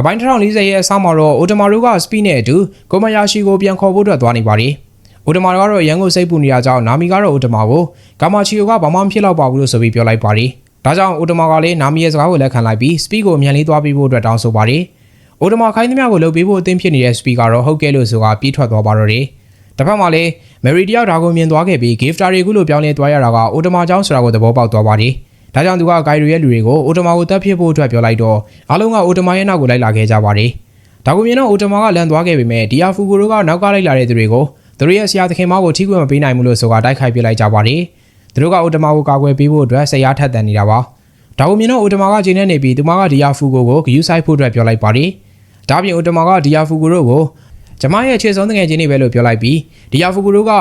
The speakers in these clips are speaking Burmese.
အပိုင်း1040ရဲ့အစမှာတော့အိုတမာတို့ကစပီနဲ့အတူကိုမယာရှိကိုပြန်ခေါ်ဖို့အတွက်သွားနေပါတယ်။အိုတမာကတော့ရန်ကိုစိတ်ပူနေရကြောင်းနာမီကတော့အိုတမာကိုဂါမာချီယိုကဘာမှမဖြစ်တော့ပါဘူးလို့ဆိုပြီးပြောလိုက်ပါတယ်။ဒါကြောင့်အိုတမာကလည်းနာမီရဲ့စကားကိုလက်ခံလိုက်ပြီးစပီကိုအမြန်လေးသွားပြီးဖို့အတွက်တောင်းဆိုပါတယ်။အိုတမာခိုင်းသမျှကိုလုပ်ပေးဖို့အသင့်ဖြစ်နေတဲ့စပီကတော့ဟုတ်ကဲ့လို့ဆိုတာပြေးထွက်သွားပါတော့တယ်။တစ်ဖက်မှာလည်းမယ်ရီတယောက်ဒါကိုမြင်သွားခဲ့ပြီး gifter တွေခုလိုပြောင်းလဲသွားရတာကအိုတမာကြောင့်ဆိုတာကိုသဘောပေါက်သွားပါတယ်။ ဒါကြောင့်သူကဂိုင်ရီရဲ့လူတွေကိုအိုတမာကိုတပ်ဖြစ်ဖို့အတွက်ပြောလိုက်တော့အားလုံးကအိုတမာရဲ့နောက်ကိုလိုက်လာခဲ့ကြပါတယ်။ဒါကိုမြင်တော့အိုတမာကလန်သွားခဲ့ပေမဲ့ဒီယာဖူကိုတို့ကနောက်ကလိုက်လာတဲ့သူတွေကိုသူတို့ရဲ့ဆရာသခင်မကိုထိခွင့်မပေးနိုင်ဘူးလို့ဆိုတာတိုက်ခိုက်ပြလိုက်ကြပါတယ်။သူတို့ကအိုတမာကိုကာကွယ်ပေးဖို့အတွက်ဆရာထက်တန်နေတာပါ။ဒါကိုမြင်တော့အိုတမာကဂျင်းနဲ့နေပြီးသူမကဒီယာဖူကိုကိုဂယူဆိုင်ဖို့အတွက်ပြောလိုက်ပါတယ်။ဒါပြင်အိုတမာကဒီယာဖူကိုတို့ကိုကျမရဲ့ခြေဆုံးတငယ်ချင်းတွေပဲလို့ပြောလိုက်ပြီးဒီယာဖူကိုတို့က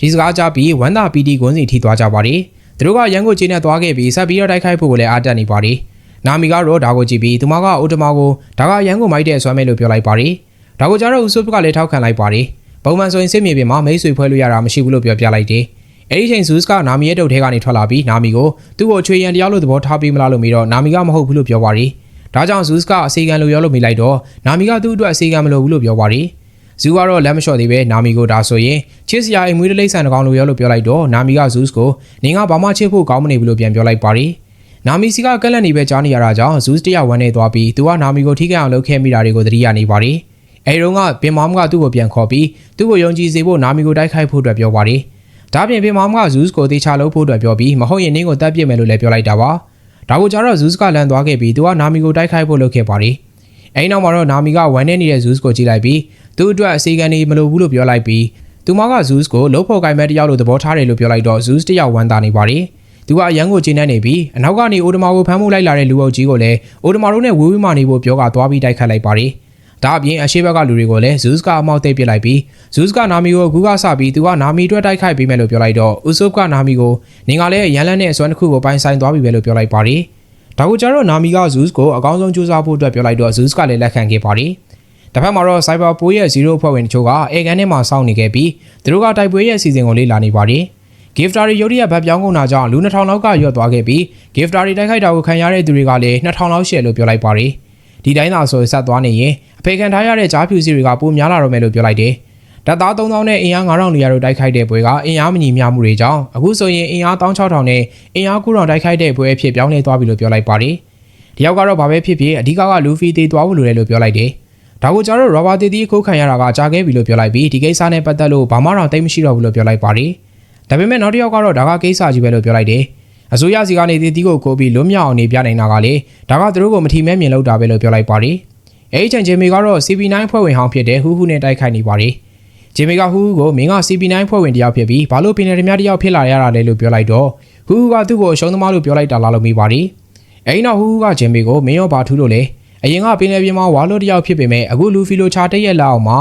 ဒီစကားကြားပြီးဝမ်တာပီတီကွန်းစီထိသွားကြပါတယ်။ သူတို့ကရန်ကိုချင်းနဲ့သွားခဲ့ပြီးဆက်ပြီးတော့တိုက်ခိုက်ဖို့ကိုလည်းအားတက်နေပါတယ်။နာမီကတော့ဒါကိုကြည့်ပြီးသူမကအိုတမာကိုဒါကရန်ကိုမိုက်တဲ့ဆွမ်းမဲလို့ပြောလိုက်ပါတယ်။ဒါကိုကြတော့ဦးဆုပ်ကလည်းထောက်ခံလိုက်ပါတယ်။ပုံမှန်ဆိုရင်စစ်မြေပြင်မှာမိတ်ဆွေဖွဲ့လို့ရတာမရှိဘူးလို့ပြောပြလိုက်တယ်။အဲဒီချိန်ဇူးစ်ကနာမီရဲ့တုတ်ထဲကနေထွက်လာပြီးနာမီကိုသူ့ကိုချွေရန်တရားလို့သဘောထားပြီးမလားလို့မေးတော့နာမီကမဟုတ်ဘူးလို့ပြောပါတယ်။ဒါကြောင့်ဇူးစ်ကအစီကံလိုရောလို့မေးလိုက်တော့နာမီကသူ့အတွက်အစီကံမလိုဘူးလို့ပြောပါတယ်။ ဇူကတော့လက်မလျှော့သေးပဲနာမီကိုဒါဆိုရင်ချစ်စရာအိမ်မွေးတလိမ့်ဆန်တကောင်လိုရောလို့ပြောလိုက်တော့နာမီကဇူးစ်ကိုနင်ကဘာမှချစ်ဖို့ကောင်းမနေဘူးလို့ပြန်ပြောလိုက်ပါတယ်။နာမီစီကကက်လက်နေပဲကြားနေရတာကြောင့်ဇူးစ်တရဝမ်းနေသွားပြီးသူကနာမီကိုထိခိုက်အောင်လုပ်ခဲ့မိတာတွေကိုသတိရနေပါတယ်။အဲဒီတော့ကပင်မောင်ကသူ့ကိုပြန်ခေါ်ပြီးသူ့ကိုယုံကြည်စေဖို့နာမီကိုတိုက်ခိုက်ဖို့အတွက်ပြောပါတယ်။ဒါပြင်ပင်မောင်ကဇူးစ်ကိုတေချာလုပ်ဖို့အတွက်ပြောပြီးမဟုတ်ရင်နင်းကိုတပ်ပစ်မယ်လို့လည်းပြောလိုက်တာပါ။ဒါကိုကြတော့ဇူးစ်ကလန်သွားခဲ့ပြီးသူကနာမီကိုတိုက်ခိုက်ဖို့လုပ်ခဲ့ပါတယ်။အဲဒီနောက်မှာတော့နာမီကဝမ်းနေနေတဲ့ဇူးစ်ကိုကြည့်လိုက်ပြီး သူ့အတွက်အစီအကံတွေမလိုဘူးလို့ပြောလိုက်ပြီးသူမကဇူးစ်ကိုလှုပ်ဖို့ကိုင်မဲ့တယောက်လိုသဘောထားတယ်လို့ပြောလိုက်တော့ဇူးစ်တယောက်ဝမ်းသာနေပါတယ်။သူကအရန်ကိုကျင်းနေနေပြီးအနောက်ကနေအိုဒမာကိုဖမ်းမှုလိုက်လာတဲ့လူအုပ်ကြီးကိုလည်းအိုဒမာတို့နဲ့ဝေးဝေးမှနေဖို့ပြောကသွားပြီးတိုက်ခတ်လိုက်ပါတယ်။ဒါအပြင်အရှိဘက်ကလူတွေကိုလည်းဇူးစ်ကအမောက်သိပ်ပစ်လိုက်ပြီးဇူးစ်ကနာမီကိုကူကဆပြီးသူကနာမီအတွက်တိုက်ခိုက်ပေးမယ်လို့ပြောလိုက်တော့ဥဆုပ်ကနာမီကိုနင်ကလည်းရန်လန်းနဲ့အစွမ်းတစ်ခုကိုပိုင်ဆိုင်သွားပြီပဲလို့ပြောလိုက်ပါတယ်။ဒါကိုကြတော့နာမီကဇူးစ်ကိုအကောင်းဆုံးစူးစမ်းဖို့အတွက်ပြောလိုက်တော့ဇူးစ်ကလည်းလက်ခံခဲ့ပါတယ်။ တစ်ဖက်မှာတော့ Cyber 4ရဲ့0ဖွဲ့ဝင်တချို့ကအေကန်ထဲမှာစောင့်နေခဲ့ပြီးသူတို့ကတိုက်ပွဲရဲ့အစီအစဉ်ကိုလေ့လာနေပါတယ်။ gifter တွေရုတ်တရက်ဗတ်ပြောင်းကုန်တာကြောင့်လူ2000လောက်ကရွတ်သွားခဲ့ပြီး gifter တွေတိုက်ခိုက်တာကိုခံရတဲ့သူတွေကလည်း2000လောက်ရှိတယ်လို့ပြောလိုက်ပါတယ်။ဒီတိုင်းသာဆိုဆက်သွားနေရင်အဖေခံထားရတဲ့ကြားဖြူစီတွေကပိုများလာတော့မယ်လို့ပြောလိုက်တယ်။တပ်သား3000နဲ့အင်အား9000နေရာတို့တိုက်ခိုက်တဲ့ပွဲကအင်အားမညီမျှမှုတွေကြောင့်အခုဆိုရင်အင်အား16000နဲ့အင်အား9000တိုက်ခိုက်တဲ့ပွဲအဖြစ်ပြောင်းလဲသွားပြီလို့ပြောလိုက်ပါတယ်။ဒီယောက်ကတော့ဘာပဲဖြစ်ဖြစ်အဓိကကလူဖီတေးသွားဖို့လိုတယ်လို့ပြောလိုက်တယ်။ ဒါကိုကြတော့ရောဘာတီတီခိုးခံရတာကကြာခဲ့ပြီလို့ပြောလိုက်ပြီးဒီကိစ္စနဲ့ပတ်သက်လို့ဘာမှတော့တိတ်မရှိတော့ဘူးလို့ပြောလိုက်ပါတယ်။ဒါပေမဲ့နောက်တစ်ယောက်ကတော့ဒါကကိစ္စကြီးပဲလို့ပြောလိုက်တယ်။အစိုးရစီကနေတီတီကိုကိုပြီးလွတ်မြောက်အောင်နေပြနိုင်တာကလေဒါကသူတို့ကိုမထီမဲ့မြင်လောက်တာပဲလို့ပြောလိုက်ပါတယ်။အဲဒီချိန်ဂျေမီကတော့ CP9 ဖွဲ့ဝင်ဟောင်းဖြစ်တဲ့ဟူးဟူးနဲ့တိုက်ခိုက်နေပါတယ်။ဂျေမီကဟူးဟူးကိုမင်းက CP9 ဖွဲ့ဝင်တယောက်ဖြစ်ပြီးဘာလို့ပင်နယ်တများတယောက်ဖြစ်လာရတာလဲလို့ပြောလိုက်တော့ဟူးဟူးကသူ့ကိုအရှုံးသမားလို့ပြောလိုက်တာလားလို့မိပါတယ်။အဲဒီနောက်ဟူးဟူးကဂျေမီကိုမင်းရောဘာထူးလို့လဲ အရင်ကပင်လယ်ပြင်မှာဝါလို့တယောက်ဖြစ်ပေမဲ့အခုလူဖီလိုချာတက်ရက်လောက်အောင်မှာ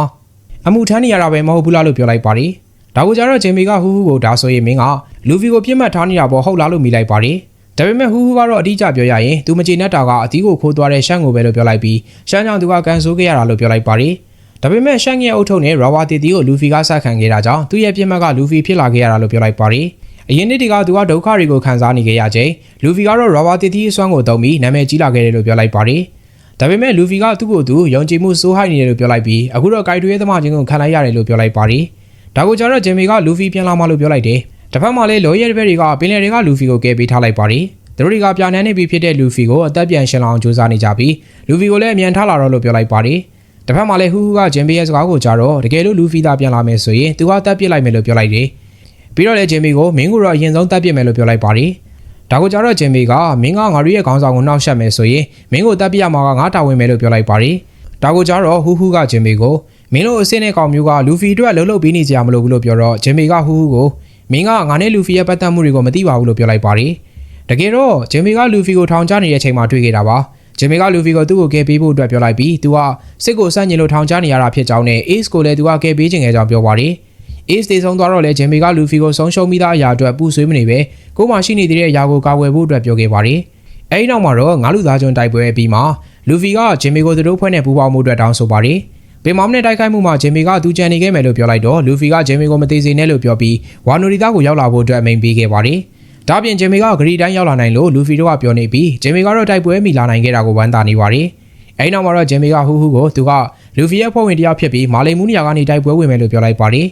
အမှုထမ်းနေရတာပဲမဟုတ်ဘူးလားလို့ပြောလိုက်ပါတယ်။ဒါကိုကြတော့ဂျင်မီကဟူးဟူးကိုဒါဆိုရင်မင်းကလူဖီကိုပြစ်မှတ်ထားနေတာပေါ့ဟုတ်လားလို့မိလိုက်ပါတယ်။ဒါပေမဲ့ဟူးဟူးကတော့အတိအကျပြောရရင်သူမကျေနပ်တာကအသီးကိုခိုးသွားတဲ့ရှမ်းကိုပဲလို့ပြောလိုက်ပြီးရှမ်းကြောင့်သူကကန်ဆိုးခဲ့ရတာလို့ပြောလိုက်ပါတယ်။ဒါပေမဲ့ရှမ်းရဲ့အုတ်ထုံနဲ့ရာဝါတီတီကိုလူဖီကဆက်ခံခဲ့တာကြောင့်သူ့ရဲ့ပြစ်မှတ်ကလူဖီဖြစ်လာခဲ့ရတာလို့ပြောလိုက်ပါတယ်။အရင်နှစ်တည်းကသူကဒုက္ခတွေကိုခံစားနေခဲ့ရချိန်လူဖီကတော့ရာဝါတီတီအစွမ်းကိုတုံးပြီးနာမည်ကြီးလာခဲ့တယ်လို့ပြောလိုက်ပါတယ်။ ဒါပေမဲ့လူဖီကသူ့ကိုယ်သူယုံကြည်မှုစိုးဟိုက်နေတယ်လို့ပြောလိုက်ပြီးအခုတော့ဂိုက်တူရဲ့သမားချင်းကိုခံလိုက်ရတယ်လို့ပြောလိုက်ပါတယ်။ဒါကိုကြတော့ဂျင်မီကလူဖီပြန်လာမှလို့ပြောလိုက်တယ်။တစ်ဖက်မှာလည်းလော်ရဲတဲ့ဘက်တွေကပင်လယ်တွေကလူဖီကိုကယ်ပေးထားလိုက်ပါတယ်။သူတို့တွေကပြာနန်းနေပြီဖြစ်တဲ့လူဖီကိုအသက်ပြန်ရှင်လောင်စူးစမ်းနေကြပြီးလူဖီကိုလည်းအမြန်ထားလာတော့လို့ပြောလိုက်ပါတယ်။တစ်ဖက်မှာလည်းဟူးဟူးကဂျင်မီရဲ့စကားကိုကြားတော့တကယ်လို့လူဖီသာပြန်လာမယ်ဆိုရင်သူကတက်ပစ်လိုက်မယ်လို့ပြောလိုက်တယ်။ပြီးတော့လည်းဂျင်မီကိုမင်းကိုတော့အရင်ဆုံးတက်ပစ်မယ်လို့ပြောလိုက်ပါတယ်။ ဒါကိုကြတော့ဂျင်မီကမင်းကငါတို့ရဲ့ခေါင်းဆောင်ကိုနှောက်ယှက်မယ်ဆိုရင်မင်းကိုတပ်ပြရမှာကငါတာဝန်မယ်လို့ပြောလိုက်ပါတယ်။ဒါကိုကြတော့ဟူးဟူးကဂျင်မီကိုမင်းတို့အစ်စ်နဲ့ကောင်မျိုးကလူဖီအတွက်လှုပ်လှုပ်ပေးနေကြမလို့ဘူးလို့ပြောတော့ဂျင်မီကဟူးဟူးကိုမင်းကငါနဲ့လူဖီရဲ့ပတ်သက်မှုတွေကိုမသိပါဘူးလို့ပြောလိုက်ပါတယ်။တကယ်တော့ဂျင်မီကလူဖီကိုထောင်ချနေတဲ့အချိန်မှာတွေ့ခဲ့တာပါ။ဂျင်မီကလူဖီကိုသူ့ကိုကယ်ပေးဖို့အတွက်ပြောလိုက်ပြီးသူကစစ်ကိုစန့်ကျင်လို့ထောင်ချနေရတာဖြစ်ကြောင်းနဲ့ Ace ကိုလည်းသူကကယ်ပေးခြင်းငယ်ကြောင်းပြောပါတယ်။ Ace တေဆုံးသွားတော့လဲဂျင်မီကလူဖီကိုဆုံးရှုံးမိသားအရာအတွက်ပူဆွေးမနေပဲကိုမှရှိနေသေးတဲ့အရာကိုကာကွယ်ဖို့အတွက်ပြောခဲ့ပါတယ်။အဲဒီနောက်မှာတော့ငါလူသားကျွန်းတိုက်ပွဲပြီးမှလူဖီကဂျင်မီကိုသူတို့ဖွဲ့နဲ့ပူးပေါင်းမှုအတွက်တောင်းဆိုပါတယ်။ပင်မောင်နဲ့တိုက်ခိုက်မှုမှာဂျင်မီကသူကြံနေခဲ့မယ်လို့ပြောလိုက်တော့လူဖီကဂျင်မီကိုမသေးစေနဲ့လို့ပြောပြီးဝါနိုရီတာကိုရောက်လာဖို့အတွက်အမိန်ပေးခဲ့ပါတယ်။ဒါပြင်ဂျင်မီကဂရီတိုင်းရောက်လာနိုင်လို့လူဖီတို့ကပြောနေပြီးဂျင်မီကတော့တိုက်ပွဲမိလာနိုင်ခဲ့တာကိုဝမ်းသာနေပါတယ်။အဲဒီနောက်မှာတော့ဂျင်မီကဟူးဟူးကိုသူကလူဖီရဲ့ဖွဲ့ဝင်တစ်ယောက်ဖြစ်ပြီးမာလီမူနီယာကနေတိုက်ပွဲဝင်မယ်လို့ပြောလိုက်ပါတယ်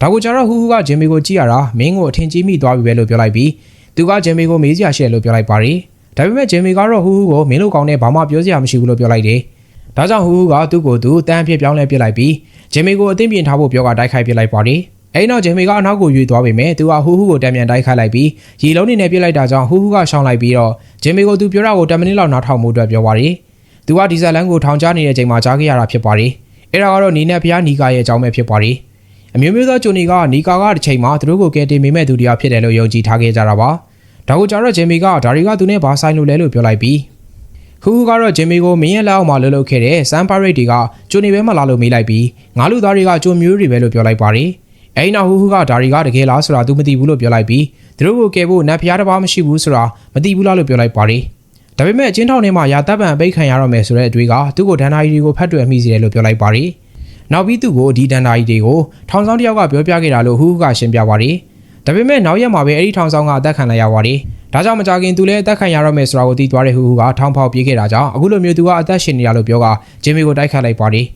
ဒါကိုကျတော့ဟူးဟူးကဂျင်မီကိုကြည့်ရတာမင်းကိုအထင်ကြီးမိသွားပြီပဲလို့ပြောလိုက်ပြီးသူကဂျင်မီကိုမေးစရာရှိတယ်လို့ပြောလိုက်ပါတယ်ဒါပေမဲ့ဂျင်မီကတော့ဟူးဟူးကိုမင်းတို့ကောင်းတဲ့ဘာမှပြောစရာမရှိဘူးလို့ပြောလိုက်တယ်ဒါကြောင့်ဟူးဟူးကသူ့ကိုသူတန်းအဖြစ်ပြောင်းလဲပြစ်လိုက်ပြီးဂျင်မီကိုအသိပြင်ထားဖို့ပြောကတိုက်ခိုက်ပြစ်လိုက်ပါတယ်အဲဒီနောက်ဂျင်မီကအနောက်ကိုရွေသွားပေမဲ့သူကဟူးဟူးကိုတံပြန်တိုက်ခိုက်လိုက်ပြီးရေလုံးနေနဲ့ပြစ်လိုက်တာကြောင့်ဟူးဟူးကရှောင်လိုက်ပြီးတော့ဂျင်မီကိုသူပြောတာကို10မိနစ်လောက်နားထောင်မှုအတွက်ပြောပါတယ်သူကဒီဇယ်လန်ကိုထောင်ချနေတဲ့အချိန်မှာကြားခဲ့ရတာဖြစ်ပါတယ်အဲ့ဒါကတော့နီနဲ့ဖျားနီကာရဲ့အကြောင်းပဲဖြစ်ပါတယ် အမျိုးမျိုးသောဂျိုနီကနီကာကတစ်ချိန်မှာသူတို့ကိုကယ်တင်မိမဲ့သူတရားဖြစ်တယ်လို့ယုံကြည်ထားခဲ့ကြတာပါဒါကိုကြတော့ဂျင်မီကဒါရီကသူနဲ့ဘာဆိုင်လို့လဲလို့ပြောလိုက်ပြီးခူးခူးကတော့ဂျင်မီကိုမင်းရဲ့လက်အောက်မှာလှုပ်လှုပ်ခဲ့တဲ့စမ်ပါရိတ်တွေကဂျိုနီပဲမလာလို့မေးလိုက်ပြီးငါလူသားတွေကဂျိုမျိုးတွေပဲလို့ပြောလိုက်ပါတယ်အဲ့နောက်ဟူးဟူးကဒါရီကတကယ်လားဆိုတာ तू မသိဘူးလို့ပြောလိုက်ပြီးသူတို့ကိုကယ်ဖို့နတ်ဖျားတစ်ပါးမရှိဘူးဆိုတာမသိဘူးလားလို့ပြောလိုက်ပါတယ်ဒါပေမဲ့အချင်းထောင်ထဲမှာရာတပ်ပံအပိတ်ခံရတော့မယ်ဆိုတဲ့အတွေ့ကသူ့ကိုဒန်နာရီတွေကိုဖတ်တွယ်မိစေတယ်လို့ပြောလိုက်ပါတယ် နောက်ပြီးသူ့ကိုဒီဒန်နာရီတွေကိုထောင်ဆောင်တစ်ယောက်ကပြောပြခဲ့တာလို့ဟူးဟူးကရှင်းပြပါတယ်ဒါပေမဲ့နောက်ရက်မှာပဲအဲ့ဒီထောင်ဆောင်ကအသက်ခံလိုက်ရပါတယ်ဒါကြောင့်မကြခင်သူလည်းအသက်ခံရတော့မယ်ဆိုတာကိုသိသွားတဲ့ဟူဟူကထောင်ဖောက်ပြေးခဲ့တာကြောင့်အခုလိုမျိုးသူကအသက်ရှင်နေရလို့ပြောကဂျင်မီကိုတိုက်ခတ်လိုက်ပါတယ်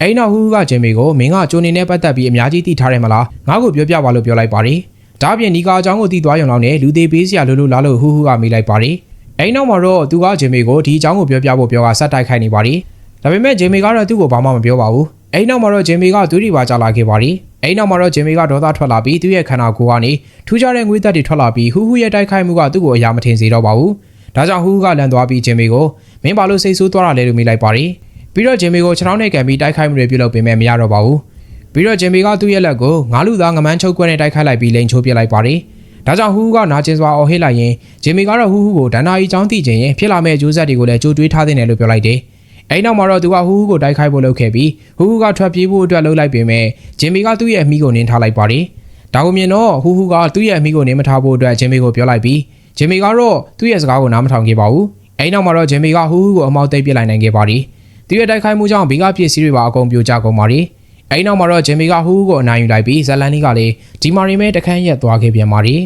အဲ့ဒီနောက်ဟူဟူကဂျင်မီကိုမင်းကဂျိုနေနဲ့ပတ်သက်ပြီးအများကြီးသိထားတယ်မလားငါ့ကိုပြောပြပါလို့ပြောလိုက်ပါတယ်ဒါအပြင်နီကာအကြောင်းကိုသိသွားရုံလောက်နဲ့လူသေးပေးစရာလိုလိုလားလို့ဟူဟူကမေးလိုက်ပါတယ်အဲ့ဒီနောက်မှာတော့သူကဂျင်မီကိုဒီအကြောင်းကိုပြောပြဖို့ပြောကဆက်တိုက်ခိုက်နေပါတယ်ဒါပေမဲ့ဂျင်မီကတော့သူ့ကိုဘာမှမပြောပါဘူး အဲ့ဒီနောက်မှာတော့ဂျင်မီကသူ့ဒီပါကြလာခဲ့ပါတယ်အဲ့ဒီနောက်မှာတော့ဂျင်မီကဒေါသထွက်လာပြီးသူ့ရဲ့ခန္ဓာကိုယ်ကနေထူးခြားတဲ့ငွေသက်တွေထွက်လာပြီးဟူးဟူးရဲ့တိုက်ခိုက်မှုကသူ့ကိုအရာမထင်စေတော့ပါဘူးဒါကြောင့်ဟူးဟူးကလန်သွားပြီးဂျင်မီကိုမင်းဘာလို့စိတ်ဆိုးသွားတာလဲလို့မေးလိုက်ပါတယ်ပြီးတော့ဂျင်မီကိုခြေထောက်နဲ့ကန်ပြီးတိုက်ခိုက်မှုတွေပြုလုပ်ပေမဲ့မရတော့ပါဘူးပြီးတော့ဂျင်မီကသူ့ရဲ့လက်ကိုငါးလူသားငမန်းချုပ်ကွက်နဲ့တိုက်ခိုက်လိုက်ပြီးလိန်ချိုးပစ်လိုက်ပါတယ်ဒါကြောင့်ဟူးဟူးကနာကျင်စွာအော်ဟစ်လိုက်ရင်ဂျင်မီကတော့ဟူးဟူးကိုဒန်နာအီချောင်းသိခြင်းရင်ဖြစ်လာမဲ့အကျိုးဆက်တွေကိုလည်းကြိုတွေးထားသင့်တယ်လို့ပြောလိုက်တယ် အဲ့နောက်မှာတော့သူကဟူးဟူးကိုတိုက်ခိုက်ဖို့လုပ်ခဲ့ပြီးဟူးဟူးကထွက်ပြေးဖို့အတွက်လှုပ်လိုက်ပေမဲ့ဂျင်မီကသူ့ရဲ့အမိကိုနင်းထားလိုက်ပါတယ်။ဒါကိုမြင်တော့ဟူးဟူးကသူ့ရဲ့အမိကိုနင်းမထားဖို့အတွက်ဂျင်မီကိုပြောလိုက်ပြီးဂျင်မီကတော့သူ့ရဲ့စကားကိုနားမထောင်ခဲ့ပါဘူး။အဲ့နောက်မှာတော့ဂျင်မီကဟူးဟူးကိုအမောက်သိပ်ပစ်လိုက်နိုင်ခဲ့ပါတယ်။သူရဲ့တိုက်ခိုက်မှုကြောင့်ဘီကပစ္စည်းတွေပါအကုန်ပြိုကျကုန်ပါတယ်။အဲ့နောက်မှာတော့ဂျင်မီကဟူးဟူးကိုအနိုင်ယူလိုက်ပြီးဇလန်နီကလည်းဒီမာရီမဲတခန်းရက်သွားခဲ့ပြန်ပါတယ်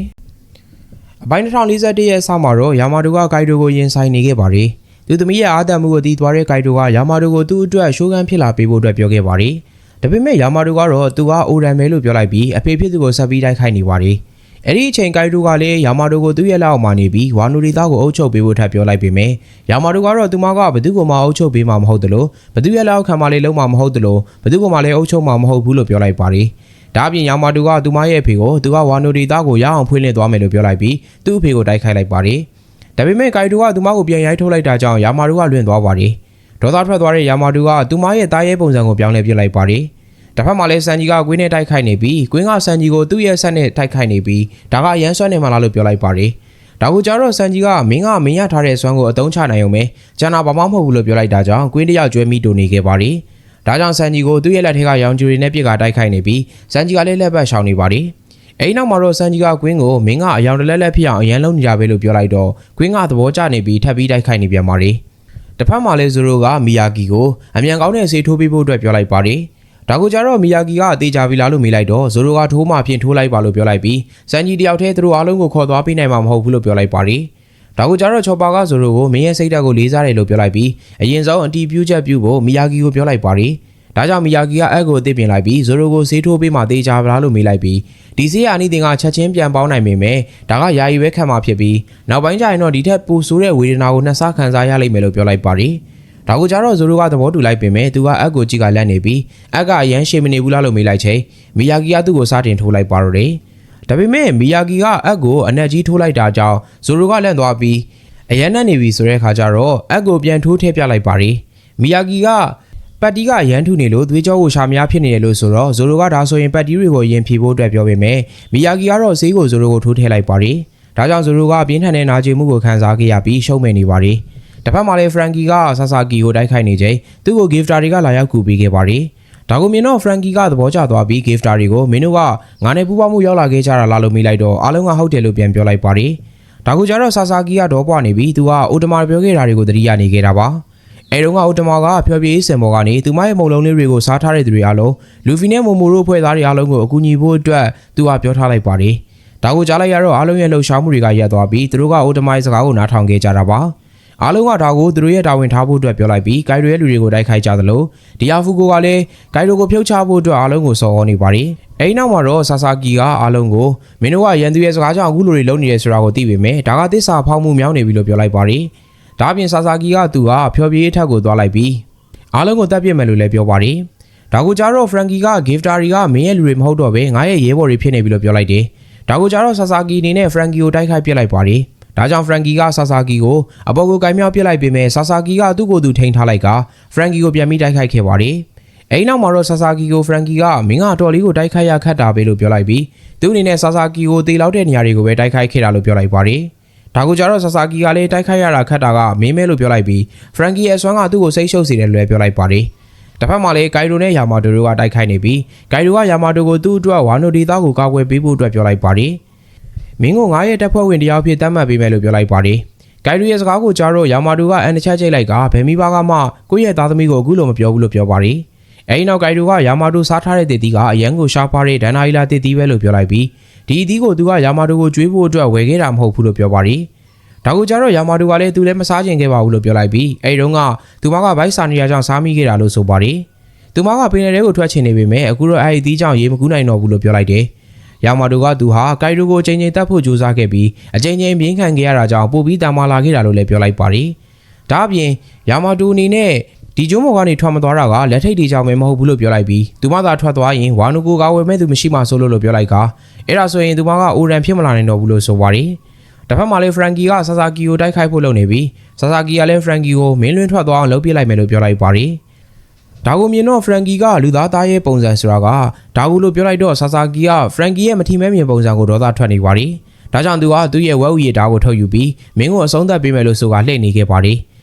။အပိုင်း2041ရဲ့အစမှာတော့ယာမာတိုကဂိုက်ဒိုကိုရင်ဆိုင်နေခဲ့ပါတယ်။ သူသမီးရဲ့အားတန်မှုကိုတီးသွားတဲ့ဂိုက်ဒိုကယာမာတိုကိုသူ့အတွက်ရှိုးကန်းဖြစ်လာပေးဖို့အတွက်ပြောခဲ့ပါတယ်။ဒါပေမဲ့ယာမာတိုကတော့သူကအိုရန်မဲလို့ပြောလိုက်ပြီးအဖေဖြစ်သူကိုဆက်ပြီးတိုက်ခိုက်နေပါတယ်။အဲ့ဒီအချိန်ဂိုက်ဒိုကလည်းယာမာတိုကိုသူ့ရဲ့လက်အောက်မှာနေပြီးဝါနိုရီသားကိုအုပ်ချုပ်ပေးဖို့ထပ်ပြောလိုက်ပေမဲ့ယာမာတိုကတော့သူမကဘသူ့ကိုမှအုပ်ချုပ်ပေးမှာမဟုတ်သလိုဘသူ့ရဲ့လက်အောက်ခံမှလည်းလုံးမှာမဟုတ်သလိုဘသူ့ကိုမှလည်းအုပ်ချုပ်မှာမဟုတ်ဘူးလို့ပြောလိုက်ပါတယ်။ဒါအပြင်ယာမာတိုကသူမရဲ့အဖေကိုသူကဝါနိုရီသားကိုရအောင်ဖွင့်လှစ်သွားမယ်လို့ပြောလိုက်ပြီးသူ့အဖေကိုတိုက်ခိုက်လိုက်ပါတယ်။ ဒါပေမဲ့ဂိုက်ဒိုကသူမကိုပြန်ရိုက်ထုတ်လိုက်တာကြောင့်ယာမာတိုကလွင့်သွားပါတယ်။ဒေါသထွက်သွားတဲ့ယာမာတိုကသူမရဲ့တားရဲပုံစံကိုပြောင်းလဲပြစ်လိုက်ပါတယ်။တစ်ဖက်မှာလည်းဆန်ကြီးကကွင်းနဲ့တိုက်ခိုက်နေပြီးကွင်းကဆန်ကြီးကိုသူ့ရဲ့ဆက်နဲ့တိုက်ခိုက်နေပြီးဒါကအရန်ဆွမ်းနေမှလားလို့ပြောလိုက်ပါတယ်။ဒါကိုကြတော့ဆန်ကြီးကမင်းကမင်းရထားတဲ့ဆွမ်းကိုအတုံးချနိုင်ုံပဲကျန်တာဘာမှမဟုတ်ဘူးလို့ပြောလိုက်တာကြောင့်ကွင်းတယောက်ကျွဲမိတူနေခဲ့ပါတယ်။ဒါကြောင့်ဆန်ကြီးကိုသူ့ရဲ့လက်ထက်ကရောင်ကျူရီနဲ့ပြစ်ကတိုက်ခိုက်နေပြီးဆန်ကြီးကလည်းလက်ပတ်ရှောင်နေပါတယ်။ အဲဒီနောက်မှာတော့ဆန်ကြီးကကွင်းကိုမင်းကအယောင်တလက်လက်ဖြစ်အောင်အရန်လုံးနေကြပဲလို့ပြောလိုက်တော့ကွင်းကသဘောကျနေပြီးထပ်ပြီးတိုက်ခိုက်နေပြန်ပါတယ်။တစ်ဖက်မှာလည်းဇိုရိုကမီယာဂီကိုအမြန်ကောင်းတဲ့ဆေးထိုးပေးဖို့အတွက်ပြောလိုက်ပါတယ်။ဒါကိုကြတော့မီယာဂီကအသေးချပြီလားလို့မေးလိုက်တော့ဇိုရိုကထိုးမှဖြင့်ထိုးလိုက်ပါလို့ပြောလိုက်ပြီးစန်ကြီးတယောက်တည်းသူတို့အားလုံးကိုခေါ်သွားပေးနိုင်မှာမဟုတ်ဘူးလို့ပြောလိုက်ပါတယ်။ဒါကိုကြတော့ချော်ပါကဇိုရိုကိုမင်းရဲ့စိတ်ဓာတ်ကိုလေးစားတယ်လို့ပြောလိုက်ပြီးအရင်ဆုံးအတီးပြူးချက်ပြူးဖို့မီယာဂီကိုပြောလိုက်ပါတယ်။ ဒါကြောင့်မီယာဂီကအက်ကိုအသိပြင်လိုက်ပြီးဇိုရိုကိုဆေးထိုးပေးမှသေးချပါလားလို့မေးလိုက်ပြီးဒီဆေးရအနီးတင်ကချက်ချင်းပြန်ပေါင်းနိုင်ပေမဲ့ဒါကယာယီပဲခံမှာဖြစ်ပြီးနောက်ပိုင်းကျရင်တော့ဒီထက်ပိုဆိုးတဲ့ဝေဒနာကိုနှစ်ဆခံစားရလိမ့်မယ်လို့ပြောလိုက်ပါတယ်။ဒါကိုကြတော့ဇိုရိုကသဘောတူလိုက်ပေမဲ့သူကအက်ကိုကြည့်ကလန့်နေပြီးအက်ကအရန်ရှေမနေဘူးလားလို့မေးလိုက်ချိန်မီယာဂီကသူ့ကိုစတင်ထိုးလိုက်ပါတော့တယ်။ဒါပေမဲ့မီယာဂီကအက်ကိုအနက်ကြီးထိုးလိုက်တာကြောင့်ဇိုရိုကလန့်သွားပြီးအရန်နဲ့နေပြီဆိုတဲ့အခါကျတော့အက်ကိုပြန်ထိုးထည့်ပြလိုက်ပါတယ်။မီယာဂီက ပတ်တီကရန်ထုနေလို့သွေးကြောကိုရှာများဖြစ်နေတယ်လို့ဆိုတော့ဇိုရိုကဒါဆိုရင်ပတ်တီတွေကိုရင်ဖြီဖို့အတွက်ပြောပေမဲ့မီယာဂီကတော့ဈေးကိုဇိုရိုကိုထိုးထည့်လိုက်ပါတယ်။ဒါကြောင့်ဇိုရိုကပြင်းထန်တဲ့နာကျင်မှုကိုခံစားခဲ့ရပြီးရှုံးမဲ့နေပါတယ်။တစ်ဖက်မှာလည်းဖရန်ကီကဆာဆာကီကိုတိုက်ခိုက်နေချိန်သူ့ကိုဂီဖတာတွေကလာရောက်ကူပေးခဲ့ပါတယ်။ဒါကိုမြင်တော့ဖရန်ကီကသဘောကျသွားပြီးဂီဖတာတွေကိုမင်းတို့ကငါနဲ့ပူးပေါင်းမှုရောက်လာခဲ့ကြတာလားလို့မေးလိုက်တော့အားလုံးကဟုတ်တယ်လို့ပြန်ပြောလိုက်ပါတယ်။ဒါကိုကြတော့ဆာဆာကီကတော့ပွားနေပြီးသူကအိုတမာပြောခဲ့တာတွေကိုသတိရနေခဲ့တာပါ။ အဲတုန်းကအိုတမာကဖျော်ဖြေရေးစင်ပေါ်ကနေသူမရဲ့မုံလုံးလေးတွေကိုစားထားတဲ့သူတွေအားလုံးလူဖီနဲ့မိုမိုတို့ဖွဲ့သားတွေအားလုံးကိုအကူအညီဖို့အတွက်သူကပြောထားလိုက်ပါတယ်။ဒါကိုကြားလိုက်ရတော့အားလုံးရဲ့လှုပ်ရှားမှုတွေကရပ်သွားပြီးသူတို့ကအိုတမာရဲ့စကားကိုနားထောင်ခဲ့ကြတာပါ။အားလုံးကဒါကိုသူတို့ရဲ့တာဝန်ထားဖို့အတွက်ပြောလိုက်ပြီးဂိုင်ရိုရဲ့လူတွေကိုတိုက်ခိုက်ကြသလိုဒီယာဖူကိုကလည်းဂိုင်ရိုကိုဖြုတ်ချဖို့အတွက်အားလုံးကိုစော်ဩနေပါတယ်အဲဒီနောက်မှာတော့ဆာဆာကီကအားလုံးကိုမင်းတို့ကရန်သူရဲ့စကားကြောင့်အခုလိုတွေလုပ်နေရဲဆိုတာကိုသိပေမဲ့ဒါကသစ္စာဖောက်မှုမြောင်းနေပြီလို့ပြောလိုက်ပါတယ် ဒါအပြင်ဆာဆာကီကသူကဖျော်ဖြေရေးထက်ကိုသွားလိုက်ပြီးအားလုံးကိုတပ်ပြစ်မယ်လို့လည်းပြောပါတယ်ဒါကိုကြတော့ဖရန်ကီကဂစ်တာတွေကမင်းရဲ့လူတွေမဟုတ်တော့ဘဲငါရဲ့ရဲဘော်တွေဖြစ်နေပြီလို့ပြောလိုက်တယ်ဒါကိုကြတော့ဆာဆာကီအနေနဲ့ဖရန်ကီကိုတိုက်ခိုက်ပြစ်လိုက်ပါတယ်ဒါကြောင့်ဖရန်ကီကဆာဆာကီကိုအပေါ်ကိုကင်မြောက်ပြစ်လိုက်ပေမဲ့ဆာဆာကီကသူ့ကိုယ်သူထိန်းထားလိုက်ကဖရန်ကီကိုပြန်ပြီးတိုက်ခိုက်ခဲ့ပါတယ်။အဲဒီနောက်မှာတော့ဆာဆာကီကိုဖရန်ကီကမင်းကအတော်လေးကိုတိုက်ခိုက်ရခတ်တာပဲလို့ပြောလိုက်ပြီးသူအနေနဲ့ဆာဆာကီကိုတေလောက်တဲ့နေရာတွေကိုပဲတိုက်ခိုက်ခဲ့တာလို့ပြောလိုက်ပါတယ်။ ဒါကိုကြတော့ဆာဆာကီကလည်းတိုက်ခိုက်ရတာခတ်တာကမင်းမဲလို့ပြောလိုက်ပြီးဖရန်ကီရဲ့အစွမ်းကသူ့ကိုစိတ်ရှုပ်စေတယ်လို့လည်းပြောလိုက်ပါတယ်။တစ်ဖက်မှာလည်းဂိုင်ရိုနဲ့ယာမာတိုတို့ကတိုက်ခိုက်နေပြီးဂိုင်ရိုကယာမာတိုကိုသူ့အတွက်ဝါနိုဒီသားကိုကာကွယ်ပေးဖို့အတွက်ပြောလိုက်ပါတယ်။မင်းကိုငါရဲ့တပ်ဖွဲ့ဝင်တယောက်ဖြစ်တတ်မှတ်ပေးမယ်လို့ပြောလိုက်ပါတယ်။ဂိုင်ရိုရဲ့စကားကိုကြားတော့ယာမာတိုကအန်တချက်ချိတ်လိုက်ကဘယ်မိဘကမှကိုယ့်ရဲ့သားသမီးကိုအခုလိုမပြောဘူးလို့ပြောပါတယ်။အဲဒီနောက်ဂိုင်ရိုကယာမာတိုစားထားတဲ့တည်တည်ကအရန်ကိုရှားပါတဲ့ဒန်နာအီလာတည်တည်ပဲလို့ပြောလိုက်ပြီး ဒီအသီးကိုသူကယာမာတိုကိုကျွေးဖို့အတွက်ဝယ်ခဲ့တာမဟုတ်ဘူးလို့ပြောပါတယ်။ဒါကိုကြတော့ယာမာတိုကလည်းသူလည်းမစားချင်ခဲ့ပါဘူးလို့ပြောလိုက်ပြီးအဲဒီတုန်းကသူမကဗိုက်စာနီယာကြောင့်စားမိခဲ့တာလို့ဆိုပါတယ်။သူမကပင်လယ်ထဲကိုထွက်ချင်နေပေမဲ့အခုတော့အဲဒီအသီးကြောင့်ရေမကူးနိုင်တော့ဘူးလို့ပြောလိုက်တယ်။ယာမာတိုကသူဟာကိုင်ရိုကိုချိန်ချိန်တတ်ဖို့ကြိုးစားခဲ့ပြီးအချိန်ချင်းပြင်းခံခဲ့ရတာကြောင့်ပို့ပြီးတံမာလာခဲ့တာလို့လည်းပြောလိုက်ပါတယ်။ဒါအပြင်ယာမာတိုအနေနဲ့ ဒီကျုံးမော်ကနေထွက်မသွားတာကလက်ထိတ်တွေကြောင့်ပဲမဟုတ်ဘူးလို့ပြောလိုက်ပြီးသူမသာထွက်သွားရင်ဝါနူကိုကဝယ်မဲ့သူမရှိမှဆိုလို့လို့ပြောလိုက်ကာအဲ့ဒါဆိုရင်သူမကအိုရန်ဖြစ်မလာနိုင်တော့ဘူးလို့ဆိုပါတယ်။တစ်ဖက်မှာလည်းဖရန်ကီကဆာဆာကီကိုတိုက်ခိုက်ဖို့လုပ်နေပြီးဆာဆာကီကလည်းဖရန်ကီကိုမင်းလွင်ထွက်သွားအောင်လုပ်ပြလိုက်မယ်လို့ပြောလိုက်ပါတယ်။ဒါကိုမြင်တော့ဖရန်ကီကလူသားသားရဲ့ပုံစံဆိုတာကဒါကူလို့ပြောလိုက်တော့ဆာဆာကီကဖရန်ကီရဲ့မထီမဲမြင်ပုံစံကိုဒေါသထွက်နေပါတယ်။ဒါကြောင့်သူကသူ့ရဲ့ဝက်ဥရည်ဓာတ်ကိုထုတ်ယူပြီးမင်းကိုအဆုံးသတ်ပေးမယ်လို့ဆိုကလှည့်နေခဲ့ပါတယ်။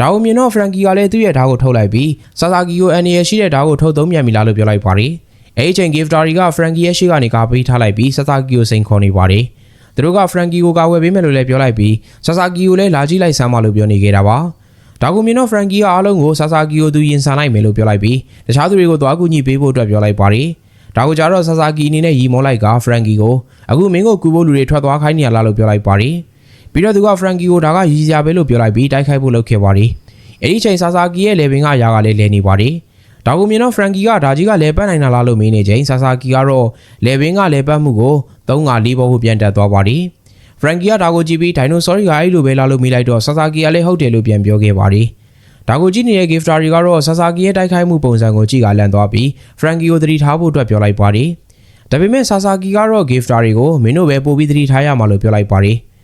ဒါကိုမြင်တော့ဖရန်ကီကလည်းသူ့ရဲ့ဓာတ်ကိုထုတ်လိုက်ပြီးဆာဆာကီကိုအန်နီရရှိတဲ့ဓာတ်ကိုထုတ်သုံးမြန်ပြီလားလို့ပြောလိုက်ပါတယ်။အဲဒီချိန်ဂစ်တာရီကဖရန်ကီရဲ့ရှေ့ကနေကာပေးထားလိုက်ပြီးဆာဆာကီကိုစိန်ခေါ်နေပါတယ်။သူတို့ကဖရန်ကီကိုကာဝယ်ပေးမယ်လို့လည်းပြောလိုက်ပြီးဆာဆာကီကိုလည်းလာကြည့်လိုက်စမ်းပါလို့ပြောနေခဲ့တာပါ။ဒါကိုမြင်တော့ဖရန်ကီကအားလုံးကိုဆာဆာကီကိုသူရင်ဆန်လိုက်မယ်လို့ပြောလိုက်ပြီးတခြားသူတွေကိုသွားကူညီပေးဖို့အတွက်ပြောလိုက်ပါတယ်။ဒါကိုကြတော့ဆာဆာကီအနေနဲ့ရီမောလိုက်ကဖရန်ကီကိုအခုမင်းကိုကူဖို့လူတွေထွက်သွားခိုင်းနေရလားလို့ပြောလိုက်ပါတယ်။ ပြီးတော့သူကဖရန်ကီကိုဒါကရည်စရာပဲလို့ပြောလိုက်ပြီးတိုက်ခိုက်ဖို့လုပ်ခဲ့ပါတယ်။အဲဒီချိန်ဆာဆာကီရဲ့လေဘင်ကယာကလည်းလဲနေပါတယ်။ဒါကိုမြင်တော့ဖရန်ကီကဒါကြီးကလဲပတ်နိုင်တာလားလို့မေးနေချိန်ဆာဆာကီကတော့လေဘင်ကလဲပတ်မှုကိုသုံးကလေးဘောဟုပြန်တက်သွားပါတယ်။ဖရန်ကီကဒါကိုကြည့်ပြီးဒိုင်နိုဆောတွေကအဲ့လိုပဲလားလို့မေးလိုက်တော့ဆာဆာကီကလည်းဟုတ်တယ်လို့ပြန်ပြောခဲ့ပါတယ်။ဒါကိုကြည့်နေတဲ့ gifter တွေကတော့ဆာဆာကီရဲ့တိုက်ခိုက်မှုပုံစံကိုကြည့်ကလန့်သွားပြီးဖရန်ကီကိုသတိထားဖို့အတွက်ပြောလိုက်ပါတယ်။ဒါပေမဲ့ဆာဆာကီကတော့ gifter တွေကိုမင်းတို့ပဲပို့ပြီးသတိထားရမှာလို့ပြောလိုက်ပါတယ်။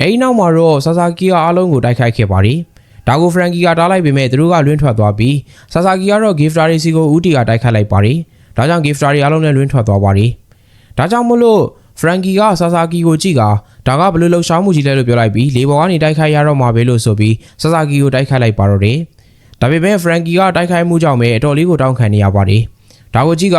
အဲဒီနောက်မှာတော့ဆာဆာကီကအားလုံးကိုတိုက်ခိုက်ခဲ့ပါတယ်။ဒါကိုဖရန်ကီကတားလိုက်ပေမဲ့သူတို့ကလွင့်ထွက်သွားပြီးဆာဆာကီကတော့ gifter တွေစီကိုဦးတီကတိုက်ခိုက်လိုက်ပါတယ်။ဒါကြောင့် gifter တွေအားလုံးနဲ့လွင့်ထွက်သွားပါတယ်။ဒါကြောင့်မို့လို့ဖရန်ကီကဆာဆာကီကိုကြည့်ကဒါကဘယ်လိုလှုပ်ရှားမှုကြီးလဲလို့ပြောလိုက်ပြီးလေပေါ်ကနေတိုက်ခိုက်ရတော့မှာပဲလို့ဆိုပြီးဆာဆာကီကိုတိုက်ခိုက်လိုက်ပါတော့တယ်။ဒါပေမဲ့ဖရန်ကီကတိုက်ခိုက်မှုကြောင့်ပဲအတော်လေးကိုတောင်းခံနေရပါတယ်။ဒါကိုကြည့်က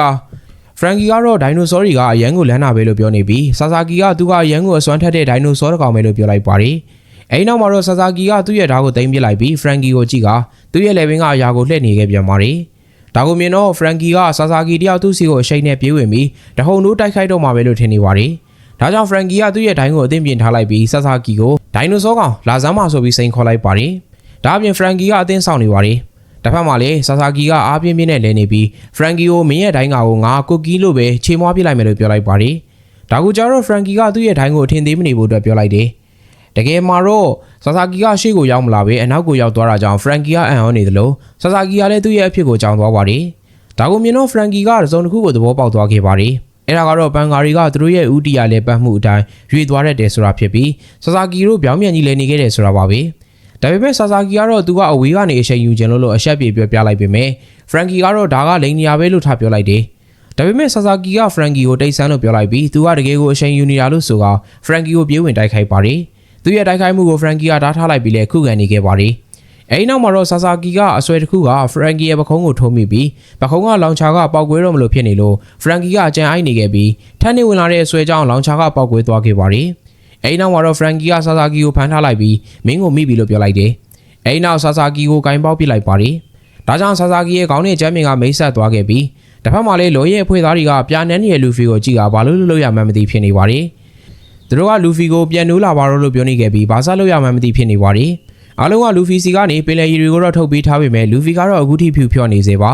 ဖရန်ကီကတော့ဒိုင်နိုဆောတွေကအရန်ကိုလမ်းနာပဲလို့ပြောနေပြီးဆာဆာကီကသူကအရန်ကိုအစွမ်းထက်တဲ့ဒိုင်နိုဆောတစ်ကောင်ပဲလို့ပြောလိုက်ပါတယ်။အဲဒီနောက်မှာတော့ဆာဆာကီကသူ့ရဲ့ဓာတ်ကိုသိမ်းပစ်လိုက်ပြီးဖရန်ကီကိုကြည့်ကသူ့ရဲ့လေဘင်းကအရာကိုလှည့်နေခဲ့ပြန်ပါတယ်။ဒါကိုမြင်တော့ဖရန်ကီကဆာဆာကီတယောက်သူ့စီကိုအရှိန်နဲ့ပြေးဝင်ပြီးတဟုန်တို့တိုက်ခိုက်တော့မှာပဲလို့ထင်နေပါတယ်။ဒါကြောင့်ဖရန်ကီကသူ့ရဲ့ဒိုင်းကိုအသင့်ပြင်ထားလိုက်ပြီးဆာဆာကီကိုဒိုင်နိုဆောကောင်လာစမ်းပါဆိုပြီးစိန်ခေါ်လိုက်ပါတယ်။ဒါအပြင်ဖရန်ကီကအသင်းဆောင်နေပါတယ်။ တစ်ဖက်မှာလည်းဆာဆာကီကအားပြင်းပြင်းနဲ့လဲနေပြီးဖရန်ကီကိုမင်းရဲ့ဒိုင်းကောင်ကိုငါကုတ်ကီလို့ပဲခြေမွားပြလိုက်မယ်လို့ပြောလိုက်ပါတယ်။ဒါကိုကြတော့ဖရန်ကီကသူ့ရဲ့ဒိုင်းကိုအထင်သေးမနေဖို့အတွက်ပြောလိုက်တယ်။တကယ်မှာတော့ဆာဆာကီကရှေ့ကိုရောက်မလာပဲအနောက်ကိုရောက်သွားတာကြောင့်ဖရန်ကီကအံ့ဩနေသလိုဆာဆာကီကလည်းသူ့ရဲ့အဖြစ်ကိုကြောင်သွားပါတယ်။ဒါကိုမြင်တော့ဖရန်ကီကတစုံတစ်ခုကိုသဘောပေါက်သွားခဲ့ပါတယ်။အဲ့ဒါကတော့ဘန်ဂါရီကသူတို့ရဲ့ဦးတီယာလဲပတ်မှုအတိုင်းရွေသွားတတ်တယ်ဆိုတာဖြစ်ပြီးဆာဆာကီတို့ပြောင်းပြန်ကြီးလဲနေခဲ့တယ်ဆိုတာပါပဲ။ ဒါပေမဲ့ဆာဆာကီကတော့သူကအဝေးကနေအချိန်ယူခြင်းလို့လို့အဆက်ပြေပြောပြလိုက်ပေမဲ့ဖရန်ကီကတော့ဒါကလိန်နေရပဲလို့ထားပြောလိုက်တယ်။ဒါပေမဲ့ဆာဆာကီကဖရန်ကီကိုတိတ်ဆန်းလို့ပြောလိုက်ပြီးသူကတကယ်ကိုအချိန်ယူနေတာလို့ဆိုကဖရန်ကီကိုပြေးဝင်တိုက်ခိုက်ပါတယ်။သူရဲ့တိုက်ခိုက်မှုကိုဖရန်ကီကဓာတ်ထားလိုက်ပြီးလဲခုခံနေခဲ့ပါတယ်။အဲဒီနောက်မှာတော့ဆာဆာကီကအဆွဲတစ်ခုကဖရန်ကီရဲ့ပခုံးကိုထုံးမိပြီးပခုံးကလောင်ချာကပောက်ကွဲတော့မလို့ဖြစ်နေလို့ဖရန်ကီကအကြံအိုက်နေခဲ့ပြီးထန်းနေဝင်လာတဲ့အဆွဲကြောင့်လောင်ချာကပောက်ကွဲသွားခဲ့ပါတယ်။ အဲဒီနောက်မှာတော့ဖရန်ကီကဆာဆာကီကိုဖမ်းထားလိုက်ပြီးမင်းကိုမိပြီလို့ပြောလိုက်တယ်။အဲဒီနောက်ဆာဆာကီကိုကင်ပေါက်ပစ်လိုက်ပါတယ်။ဒါကြောင့်ဆာဆာကီရဲ့ခေါင်းနဲ့ကျမ်းမြင်ကမိတ်ဆက်သွားခဲ့ပြီးတစ်ဖက်မှာလည်းလော်ရဲ့အဖွဲ့သားတွေကပြာနန်းရဲ့လူဖီကိုကြည့်ကဘာလို့လုပ်ရမှန်းမသိဖြစ်နေပါတယ်။သူတို့ကလူဖီကိုပြန်နိုးလာပါတော့လို့ပြောနေခဲ့ပြီးဘာစားလို့ရမှန်းမသိဖြစ်နေပါတယ်။အားလုံးကလူဖီစီကနေပင်လယ်ရီတွေကိုတော့ထုတ်ပေးထားပေမဲ့လူဖီကတော့အခုထိဖြူဖြော့နေစေပါ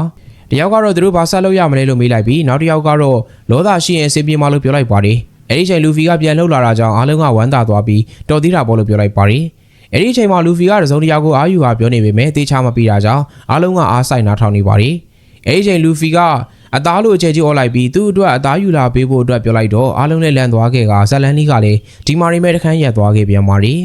တယောက်ကတော့သူတို့ဘာဆက်လုပ်ရမလဲလို့မေးလိုက်ပြီးနောက်တစ်ယောက်ကတော့လောသာရှိရင်အစီပြေမလို့ပြောလိုက်ပါတယ် အဲ့ဒီချိန်လူဖီကပြန်လှုပ်လာတာကြောင့်အားလုံးကဝမ်းသာသွားပြီးတော်သေးတာပေါ့လို့ပြောလိုက်ပါတယ်အဲ့ဒီချိန်မှာလူဖီကတစုံတစ်ယောက်ကိုအာယူဟာပြောနေပေမဲ့တေချာမပြီးတာကြောင့်အားလုံးကအားဆိုင်နားထောင်နေပါတယ်အဲ့ဒီချိန်လူဖီကအသားလိုအခြေကြီးអော်လိုက်ပြီးသူ့အတွက်အသားယူလာပေးဖို့အတွက်ပြောလိုက်တော့အားလုံးနဲ့လန်သွားခဲ့ကဇလန်နီကလည်းဒီမာရီမဲတခန်းရက်သွားခဲ့ပြန်ပါတယ်